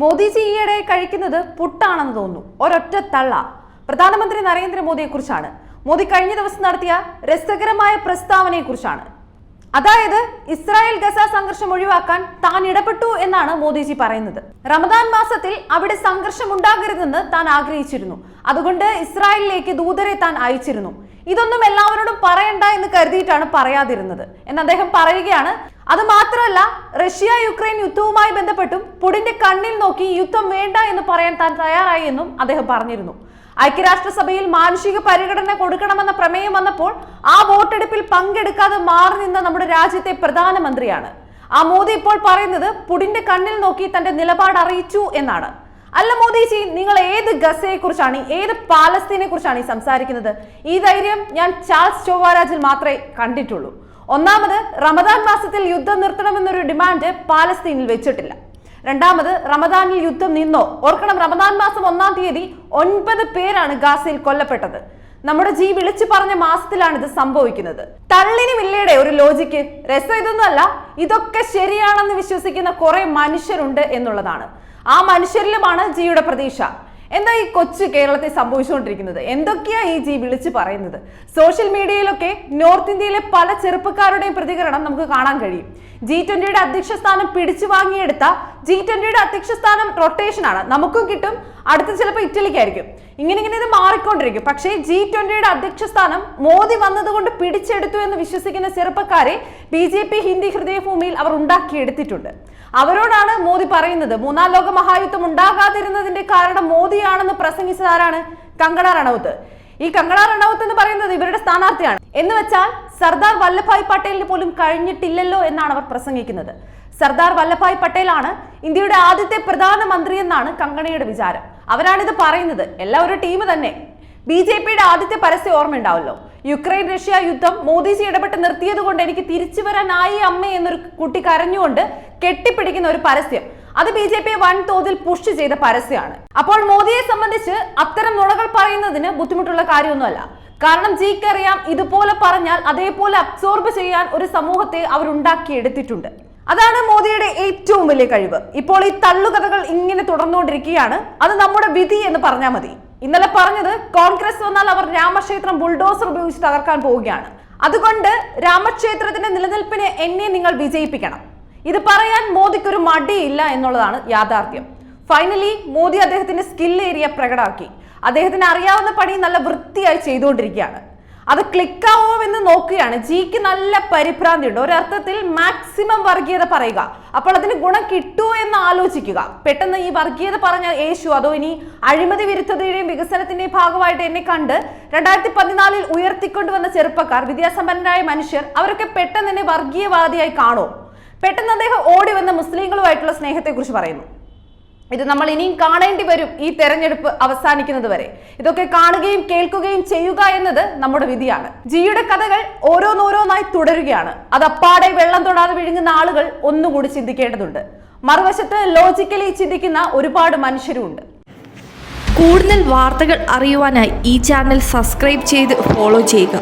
മോദിജി ഈയിടെ കഴിക്കുന്നത് പുട്ടാണെന്ന് തോന്നുന്നു. ഒരൊറ്റ തള്ള. പ്രധാനമന്ത്രി നരേന്ദ്രമോദിയെ കുറിച്ചാണ് മോദി കഴിഞ്ഞ ദിവസം നടത്തിയ രസകരമായ പ്രസ്താവനയെ കുറിച്ചാണ് അതായത് ഇസ്രായേൽ ഗസ സംഘർഷം ഒഴിവാക്കാൻ താൻ ഇടപെട്ടു എന്നാണ് മോദിജി പറയുന്നത്. റമദാൻ മാസത്തിൽ അവിടെ സംഘർഷം ഉണ്ടാകരുതെന്ന് താൻ ആഗ്രഹിച്ചിരുന്നു. അതുകൊണ്ട് ഇസ്രായേലിലേക്ക് ദൂതരെ താൻ അയച്ചിരുന്നു. ഇതൊന്നും എല്ലാവരോടും പറയണ്ട എന്ന് കരുതിയിട്ടാണ് പറയാതിരുന്നത്. എന്ന് അദ്ദേഹം പറയുകയാണ് അത് മാത്രമല്ല റഷ്യ യുക്രൈൻ യുദ്ധവുമായി ബന്ധപ്പെട്ടും പുടിന്റെ കണ്ണിൽ നോക്കി യുദ്ധം വേണ്ട എന്ന് പറയാൻ താൻ തയ്യാറായി എന്നും അദ്ദേഹം പറഞ്ഞിരുന്നു. ഐക്യരാഷ്ട്രസഭയിൽ മാനുഷിക പരിഗണന കൊടുക്കണമെന്ന പ്രമേയം വന്നപ്പോൾ ആ വോട്ടെടുപ്പിൽ പങ്കെടുക്കാതെ മാറി നിന്ന നമ്മുടെ രാജ്യത്തെ പ്രധാനമന്ത്രിയാണ്. ആ മോദി ഇപ്പോൾ പറയുന്നത് പുടിന്റെ കണ്ണിൽ നോക്കി തന്റെ നിലപാട് അറിയിച്ചു എന്നാണ്. അല്ല മോദിജി നിങ്ങൾ ഏത് ഗസയെ കുറിച്ചാണ് ഏത് പാലസ്തീനെ കുറിച്ചാണ് ഈ സംസാരിക്കുന്നത്? ഈ ധൈര്യം ഞാൻ ചാൾസ് ചൊവ്വാരാജിൽ മാത്രമേ കണ്ടിട്ടുള്ളൂ. ഒന്നാമത് റമദാൻ മാസത്തിൽ യുദ്ധം നിർത്തണമെന്നൊരു ഡിമാൻഡ് പാലസ്തീനിൽ വെച്ചിട്ടില്ല. രണ്ടാമത് റമദാനിൽ യുദ്ധം നിന്നോ? ഓർക്കണം റമദാൻ മാസം ഒന്നാം തീയതി ഒൻപത് പേരാണ് ഗാസയിൽ കൊല്ലപ്പെട്ടത്. നമ്മുടെ ജീ വിളിച്ചു പറഞ്ഞ മാസത്തിലാണ് ഇത് സംഭവിക്കുന്നത്. തള്ളിനും വില്ലയുടെ ഒരു ലോജിക്ക്. രസം ഇതൊന്നുമല്ല ഇതൊക്കെ ശരിയാണെന്ന് വിശ്വസിക്കുന്ന കുറെ മനുഷ്യരുണ്ട് എന്നുള്ളതാണ്. ആ മനുഷ്യരിലുമാണ് ജിയുടെ പ്രതീക്ഷ. എന്താ ഈ കൊച്ചു കേരളത്തിൽ സംഭവിച്ചുകൊണ്ടിരിക്കുന്നത്? എന്തൊക്കെയാ ഈ ജി വിളിച്ചു പറയുന്നത്? സോഷ്യൽ മീഡിയയിലൊക്കെ നോർത്ത് ഇന്ത്യയിലെ പല ചെറുപ്പക്കാരുടെയും പ്രതികരണം നമുക്ക് കാണാൻ കഴിയും. ജി ട്വന്റിയുടെ അധ്യക്ഷ സ്ഥാനം പിടിച്ചു വാങ്ങിയെടുത്ത ജി ട്വന്റിയുടെ അധ്യക്ഷ സ്ഥാനം റൊട്ടേഷൻ ആണ് നമുക്കും കിട്ടും അടുത്ത ചിലപ്പോൾ ഇറ്റലിക്കായിരിക്കും. ഇങ്ങനെ ഇങ്ങനെ ഇത് മാറിക്കൊണ്ടിരിക്കും. പക്ഷേ ജി ട്വന്റിയുടെ അധ്യക്ഷ സ്ഥാനം മോദി വന്നതുകൊണ്ട് പിടിച്ചെടുത്തു എന്ന് വിശ്വസിക്കുന്ന ചെറുപ്പക്കാരെ ബി ജെ പി ഹിന്ദി ഹൃദയഭൂമിയിൽ അവർ ഉണ്ടാക്കിയെടുത്തിട്ടുണ്ട്. അവരോടാണ് മോദി പറയുന്നത്. മൂന്നാം ലോക മഹായുദ്ധം ഉണ്ടാകാതിരുന്നതിന്റെ കാരണം മോദിയാണെന്ന് പ്രസംഗിച്ചത് ആരാണ്? കങ്കണ റണൌത്ത്. ഈ കങ്കണ റണൌത്ത് എന്ന് പറയുന്നത് ഇവരുടെ സ്ഥാനാർത്ഥിയാണ്. എന്ന് വെച്ചാൽ സർദാർ വല്ലഭായ് പട്ടേലിന് പോലും കഴിഞ്ഞിട്ടില്ലല്ലോ എന്നാണ് അവർ പ്രസംഗിക്കുന്നത്. സർദാർ വല്ലഭായ് പട്ടേലാണ് ഇന്ത്യയുടെ ആദ്യത്തെ പ്രധാനമന്ത്രി എന്നാണ് കങ്കണയുടെ വിചാരം. അവരാണിത് പറയുന്നത്. എല്ലാം ഒരു ടീം തന്നെ. ബി ജെ പിയുടെ ആദ്യത്തെ പരസ്യം ഓർമ്മയുണ്ടാവല്ലോ. യുക്രൈൻ റഷ്യ യുദ്ധം മോദിജി ഇടപെട്ട് നിർത്തിയത് കൊണ്ട് എനിക്ക് തിരിച്ചു വരാനായി അമ്മ എന്നൊരു കുട്ടി കരഞ്ഞുകൊണ്ട് കെട്ടിപ്പിടിക്കുന്ന ഒരു പരസ്യം. അത് ബി ജെ പി വൻതോതിൽ പുഷ് ചെയ്ത പരസ്യമാണ്. അപ്പോൾ മോദിയെ സംബന്ധിച്ച് അത്തരം നുണകൾ പറയുന്നതിന് ബുദ്ധിമുട്ടുള്ള കാര്യമൊന്നുമല്ല. കാരണം ജീക്കറിയാം ഇതുപോലെ പറഞ്ഞാൽ അതേപോലെ അബ്സോർബ് ചെയ്യാൻ ഒരു സമൂഹത്തെ അവർ ഉണ്ടാക്കിയെടുത്തിട്ടുണ്ട്. അതാണ് മോദിയുടെ ഏറ്റവും വലിയ കഴിവ്. ഇപ്പോൾ ഈ തള്ളുകഥകൾ ഇങ്ങനെ തുടർന്നുകൊണ്ടിരിക്കുകയാണ്. അത് നമ്മുടെ വിധി എന്ന് പറഞ്ഞാൽ മതി. ഇന്നലെ പറഞ്ഞത് കോൺഗ്രസ് വന്നാൽ അവർ രാമക്ഷേത്രം ബുൾഡോസർ ഉപയോഗിച്ച് തകർക്കാൻ പോവുകയാണ്. അതുകൊണ്ട് രാമക്ഷേത്രത്തിന്റെ നിലനിൽപ്പിനെ എന്നെ നിങ്ങൾ വിജയിപ്പിക്കണം. ഇത് പറയാൻ മോദിക്ക് ഒരു മടിയില്ല എന്നുള്ളതാണ് യാഥാർത്ഥ്യം. ഫൈനലി മോദി അദ്ദേഹത്തിന്റെ സ്കിൽ ഏരിയ പ്രകടമാക്കി. അദ്ദേഹത്തിന് അറിയാവുന്ന പണി നല്ല വൃത്തിയായി ചെയ്തുകൊണ്ടിരിക്കുകയാണ്. അത് ക്ലിക്കാവോ എന്ന് നോക്കുകയാണ്. ജിക്ക് നല്ല പരിഭ്രാന്തി ഉണ്ട് ഒരർത്ഥത്തിൽ മാക്സിമം വർഗീയത പറയുക. അപ്പോൾ അതിന് ഗുണം കിട്ടുമോ എന്ന് ആലോചിക്കുക. പെട്ടെന്ന് ഈ വർഗീയത പറഞ്ഞ യേശു അതോ ഇനി അഴിമതി വിരുദ്ധതയുടെയും വികസനത്തിന്റെയും ഭാഗമായിട്ട് എന്നെ കണ്ട് രണ്ടായിരത്തി പതിനാലിൽ ഉയർത്തിക്കൊണ്ടുവന്ന ചെറുപ്പക്കാർ വിദ്യാസമ്പന്നരായ മനുഷ്യർ അവരൊക്കെ പെട്ടെന്ന് എന്നെ വർഗീയവാദിയായി കാണോ. പെട്ടെന്ന് അദ്ദേഹം ഓടി വന്ന മുസ്ലിങ്ങളുമായിട്ടുള്ള സ്നേഹത്തെക്കുറിച്ച് പറയുന്നു. ഇത് നമ്മൾ ഇനിയും കാണേണ്ടി വരും ഈ തെരഞ്ഞെടുപ്പ് അവസാനിക്കുന്നത് വരെ. ഇതൊക്കെ കാണുകയും കേൾക്കുകയും ചെയ്യുക എന്നത് നമ്മുടെ വിധിയാണ്. ജിയുടെ കഥകൾ ഓരോന്നോരോന്നായി തുടരുകയാണ്. അത് അപ്പാടെ വെള്ളം തൊടാതെ വിഴുങ്ങുന്ന ആളുകൾ ഒന്നുകൂടി ചിന്തിക്കേണ്ടതുണ്ട്. മറുവശത്ത് ലോജിക്കലി ചിന്തിക്കുന്ന ഒരുപാട് മനുഷ്യരുമുണ്ട്. കൂടുതൽ വാർത്തകൾ അറിയുവാനായി ഈ ചാനൽ സബ്സ്ക്രൈബ് ചെയ്ത് ഫോളോ ചെയ്യുക.